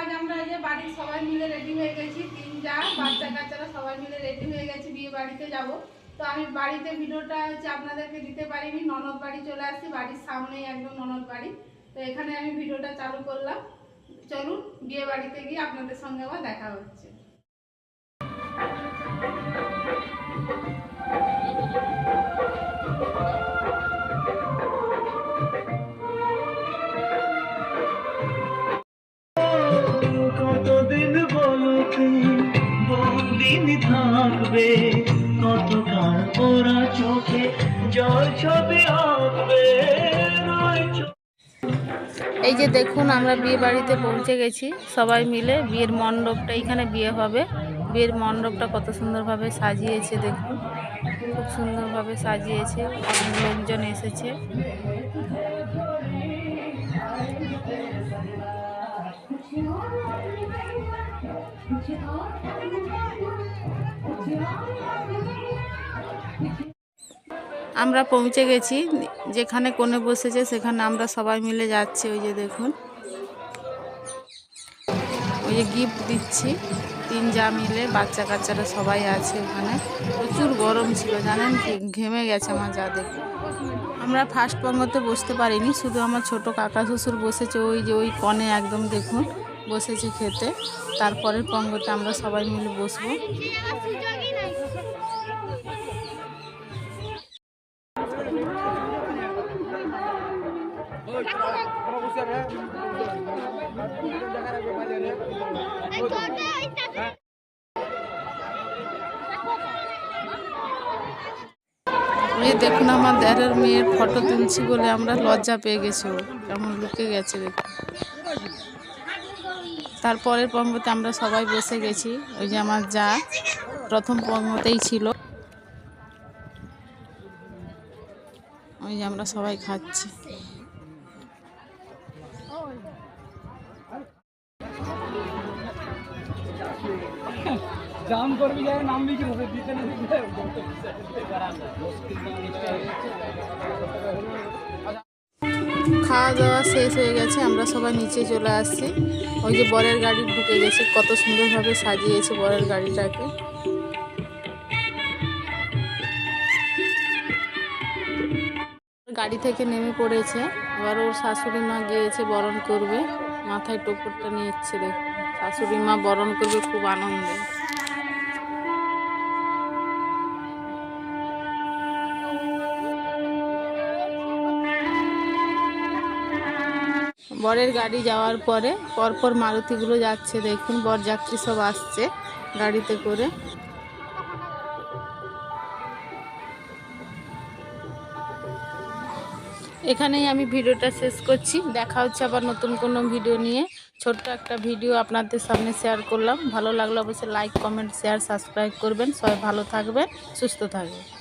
আজ আমরা এই যে বাড়ির সবাই মিলে রেডি হয়ে গেছি, তিন যা, বাচ্চা কাচ্চারা সবাই মিলে রেডি হয়ে গেছি বিয়ে বাড়িতে যাব। তো আমি বাড়িতে ভিডিওটা হচ্ছে আপনাদেরকে দিতে পারিনি, ননদ বাড়ি চলে আসছি, বাড়ির সামনেই একদম ননদ বাড়ি। তো এখানে আমি ভিডিওটা চালু করলাম। চলুন, বিয়ে বাড়িতে গিয়ে আপনাদের সঙ্গে আবার দেখা হচ্ছে। থাকবে কত কার ওরা চোখে, জল ছবি চোখে এই যে দেখুন, আমরা বিয়ে বাড়িতে পৌঁছে গেছি, সবাই মিলে। বিয়ের মণ্ডপটা, এখানে বিয়ে হবে। বিয়ের মণ্ডপটা কত সুন্দরভাবে সাজিয়েছে, দেখুন। খুব সুন্দরভাবে সাজিয়েছে লোকজন এসেছে। আমরা পৌঁছে গেছি, যেখানে কোণে বসেছে সেখানে আমরা সবাই মিলে যাচ্ছি, ওই যে দেখুন। ওই যে গিফট দিচ্ছি, তিন যা মিলে বাচ্চা কাচ্চারা সবাই আছে ওখানে। প্রচুর গরম ছিল, জানেন ঘেমে গেছে আমার যা দেখুন আমরা ফার্স্ট পঙ্গতে বসতে পারিনি, শুধু আমার ছোট কাকা শ্বশুর বসেছে, ওই যে ওই কনে একদম দেখুন। বসেছে খেতে। তারপরের পঙ্গতে আমরা সবাই মিলে বসবো। এই দেখুন, আমার দেরের মেয়ের ফটো তুলছি বলে আমরা লজ্জা পেয়ে গেছি ও। কেমন লুকে গেছে দেখুন। তারপরের পঙ্গতে আমরা সবাই বসে গেছি। ওই যে আমার যা প্রথম পঙ্গতেই ছিল। ওই যে আমরা সবাই খাচ্ছি। খাওয়া দাওয়া শেষ হয়ে গেছে, আমরা সবাই নিচে চলে আসছি। ওই যে বরের গাড়ি ঢুকে গেছে, কত সুন্দরভাবে সাজিয়েছে বরের গাড়িটাকে। গাড়ি থেকে নেমে পড়েছে, এবার ওর শাশুড়ি মা গিয়েছে বরণ করবে। মাথায় টোপরটা নিয়েছে দেখুন, শাশুড়ি মা বরণ করবে, খুব আনন্দে। বরের গাড়ি যাওয়ার পরে পরপর মারুতিগুলো যাচ্ছে, দেখুন, বরযাত্রী সব আসছে গাড়িতে করে। এখানেই আমি ভিডিওটা শেষ করছি। দেখা হচ্ছে আবার নতুন কোনো ভিডিও নিয়ে। ছোট্ট একটা ভিডিও আপনাদের সামনে শেয়ার করলাম। ভালো লাগলে অবশ্যই লাইক কমেন্ট শেয়ার সাবস্ক্রাইব করবেন। সবাই ভালো থাকবেন, সুস্থ থাকবেন।